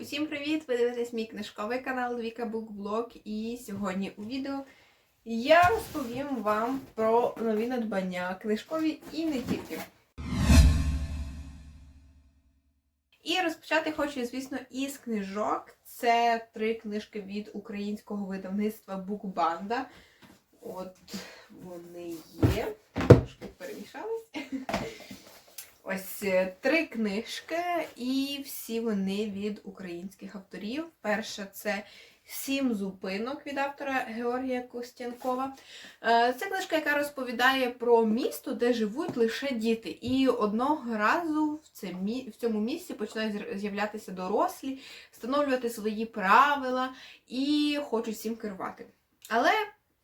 Усім привіт! Ви дивитесь мій книжковий канал Віка Букблог. І сьогодні у відео я розповім вам про нові надбання книжкові і не тільки. І розпочати хочу, звісно, із книжок. Це три книжки від українського видавництва Букбанда. От вони є. Трошки перемішались. Ось е, три книжки, і всі вони від українських авторів. Перша це Сім зупинок від автора Георгія Костянкова. Е, Це книжка, яка розповідає про місто, де живуть лише діти. І одного разу в цьому місці починають з'являтися дорослі, встановлювати свої правила і хочуть всім керувати. Але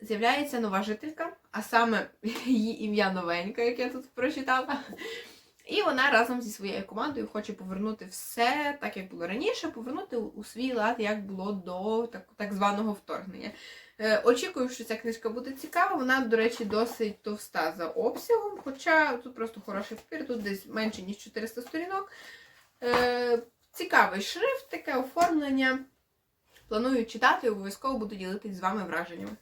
з'являється нова жителька, а саме її ім'я новенька, як я тут прочитала. І вона разом зі своєю командою хоче повернути все так, як було раніше, повернути у свій лад, як було до так, так званого вторгнення. Е, очікую, що ця книжка буде цікава. Вона, до речі, досить товста за обсягом, хоча тут просто хороший папір, тут десь менше, ніж 400 сторінок. Е, цікавий шрифт, таке оформлення. Планую читати, обов'язково буду ділитись з вами враженнями.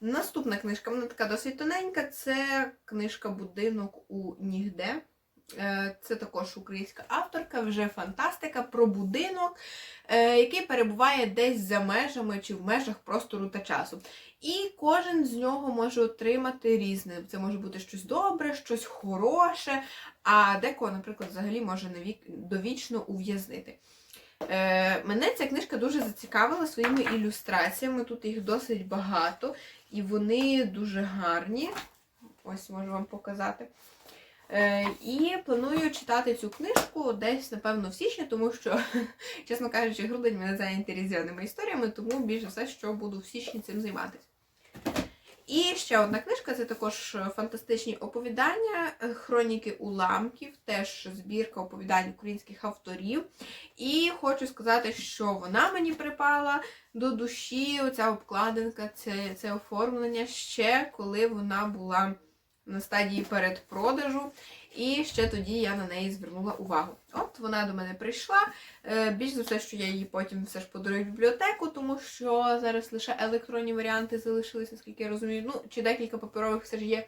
Наступна книжка, вона така досить тоненька. Це книжка Будинок у Нігде. Е, Це також українська авторка, вже фантастика про будинок, е, який перебуває десь за межами чи в межах простору та часу. І кожен з нього може отримати різне. Це може бути щось добре, щось хороше, а декого, наприклад, взагалі може довічно ув'язнити. Е, мене ця книжка дуже зацікавила своїми ілюстраціями. Тут їх досить багато, і вони дуже гарні. Ось можу вам показати. Е, і планую читати цю книжку десь, напевно, в січні, тому що, чесно кажучи, грудень мене зайнятий різдвяними історіями, тому більше все, що буду в січні цим займатися. І ще одна книжка це також фантастичні оповідання, е, хроніки уламків, теж збірка оповідань українських авторів. І хочу сказати, що вона мені припала до душі, оця обкладинка, це, це оформлення ще коли вона була на стадії передпродажу. І ще тоді я на неї звернула увагу. От вона до мене прийшла. Е, Більш за все, що я її потім все ж подарую в бібліотеку, тому що зараз лише електронні варіанти залишилися, скільки я розумію. Ну, чи декілька паперових все ж є.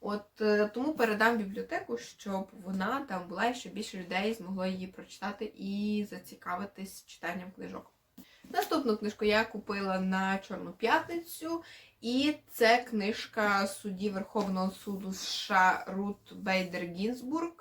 От е, тому передам бібліотеку, щоб вона там була і щоб більше людей змогло її прочитати і зацікавитись читанням книжок. Наступну книжку я купила на Чорну п'ятницю, і це книжка судді Верховного суду США Рут Бейдер Гінзбург.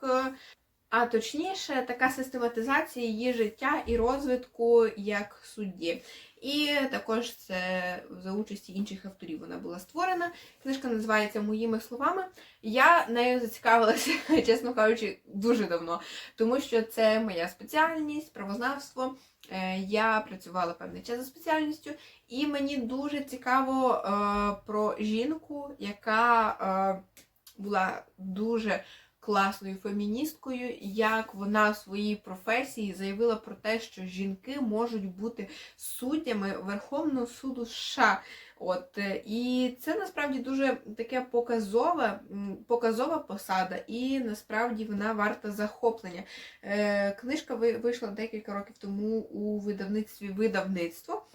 А точніше, така систематизація її життя і розвитку як судді. І також це за участі інших авторів вона була створена. Книжка називається Моїми словами. Я нею зацікавилася, чесно кажучи, дуже давно, тому що це моя спеціальність, правознавство. Е, Я працювала певний час за спеціальністю, і мені дуже цікаво е, про жінку, яка е, була дуже класною феміністкою, як вона в своїй професії заявила про те, що жінки можуть бути суддями Верховного суду США. От е, і це насправді дуже таке показова, показова посада, і насправді вона варта захоплення. Е, Книжка ви- вийшла декілька років тому у видавництві видавництво,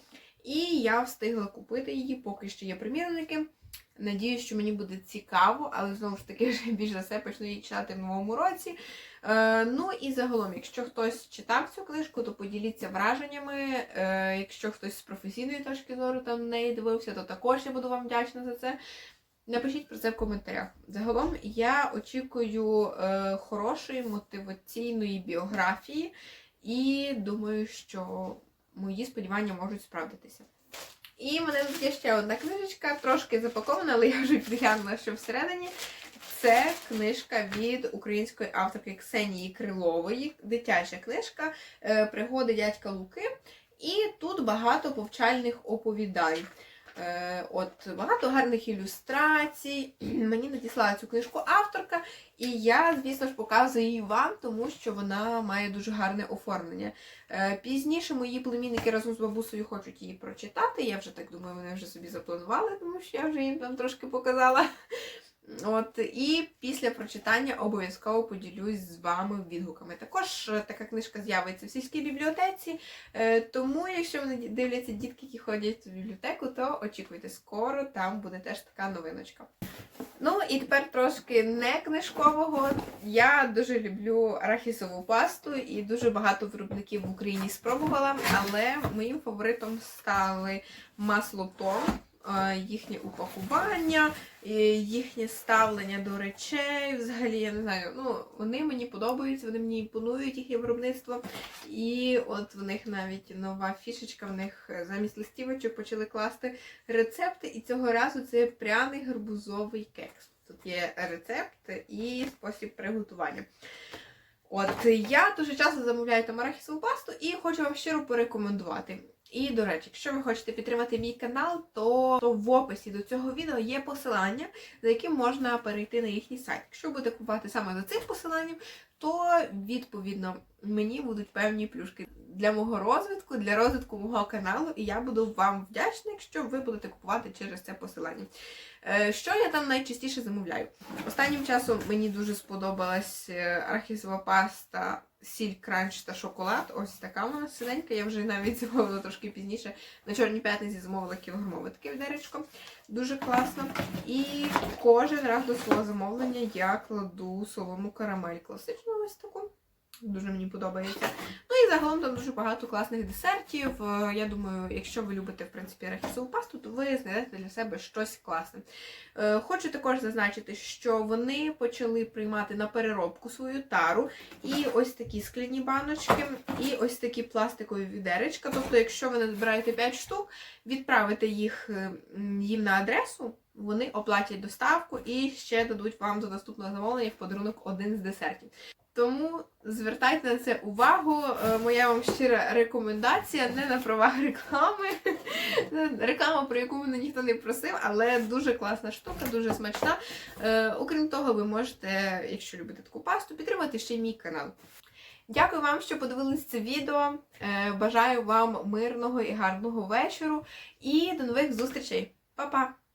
і я встигла купити її, поки що є примірники. Надіюсь, що мені буде цікаво, але знову ж таки, вже більш за все почну її читати в новому році. Е, ну і загалом, якщо хтось читав цю книжку, то поділіться враженнями. Е, якщо хтось з професійної точки зору там неї дивився, то також я буду вам вдячна за це. Напишіть про це в коментарях. Загалом я очікую е, хорошої мотиваційної біографії і думаю, що мої сподівання можуть справдитися. І в мене тут є ще одна книжечка, трошки запакована, але я вже підглянула, що всередині. Це книжка від української авторки Ксенії Крилової, дитяча книжка е, Пригоди дядька Луки. І тут багато повчальних оповідань. Е, От багато гарних ілюстрацій. Мені надіслала цю книжку авторка, і я, звісно ж, показую її вам, тому що вона має дуже гарне оформлення. Е, Пізніше мої племінники разом з бабусею хочуть її прочитати. Я вже так думаю, вони вже собі запланували, тому що я вже їм там трошки показала. От і після прочитання обов'язково поділюсь з вами відгуками. Також е, така книжка з'явиться в сільській бібліотеці. е, Тому, якщо вони дивляться дітки, які ходять в бібліотеку, то очікуйте скоро, там буде теж така новиночка. Ну і тепер трошки не книжкового. Я дуже люблю арахісову пасту і дуже багато виробників в Україні спробувала, але моїм фаворитом стали масло Том, їхнє упакування, е, їхнє ставлення до речей. Взагалі, я не знаю, ну вони мені подобаються, вони мені імпонують їхнє виробництво. І от в них навіть нова фішечка, в них е, замість листівочок почали класти рецепти, і цього разу це пряний гарбузовий кекс. Тут є рецепт і спосіб приготування. От я дуже часто замовляю там арахісову пасту і хочу вам щиро порекомендувати. І, до речі, якщо ви хочете підтримати мій канал, то, то в описі до цього відео є посилання, за яким можна перейти на їхній сайт. Якщо будете купувати саме за цим посиланням, то відповідно мені будуть певні плюшки для мого розвитку, для розвитку мого каналу, і я буду вам вдячна, якщо ви будете купувати через це посилання. Е, Що я там найчастіше замовляю? Останнім часом мені дуже сподобалась е, арахісова паста, сіль, кранч та шоколад. Ось така вона синенька. Я вже навіть замовила трошки пізніше. На Чорній п'ятниці замовила кілограмове таке відеречко. Дуже класно. І кожен раз до свого замовлення я кладу солому карамель. Класичну ось таку. Дуже мені подобається. Ну і загалом там дуже багато класних десертів. Е, Я думаю, якщо ви любите в принципі арахісову пасту, то ви знайдете для себе щось класне. Е, Хочу також зазначити, що вони почали приймати на переробку свою тару і ось такі скляні баночки, і ось такі пластикові відеречка. Тобто, якщо ви назбираєте 5 штук, відправите їх е, їм на адресу. Вони оплатять доставку і ще дадуть вам за наступне замовлення в подарунок один з десертів. Тому звертайте на це увагу. Е, Моя вам щира рекомендація не на правах реклами. Реклама, про яку мене ніхто не просив, але дуже класна штука, дуже смачна. Е, Окрім того, ви можете, якщо любите таку пасту, підтримати ще й мій канал. Дякую вам, що подивились це відео. Е, Бажаю вам мирного і гарного вечору. І до нових зустрічей. Па-па!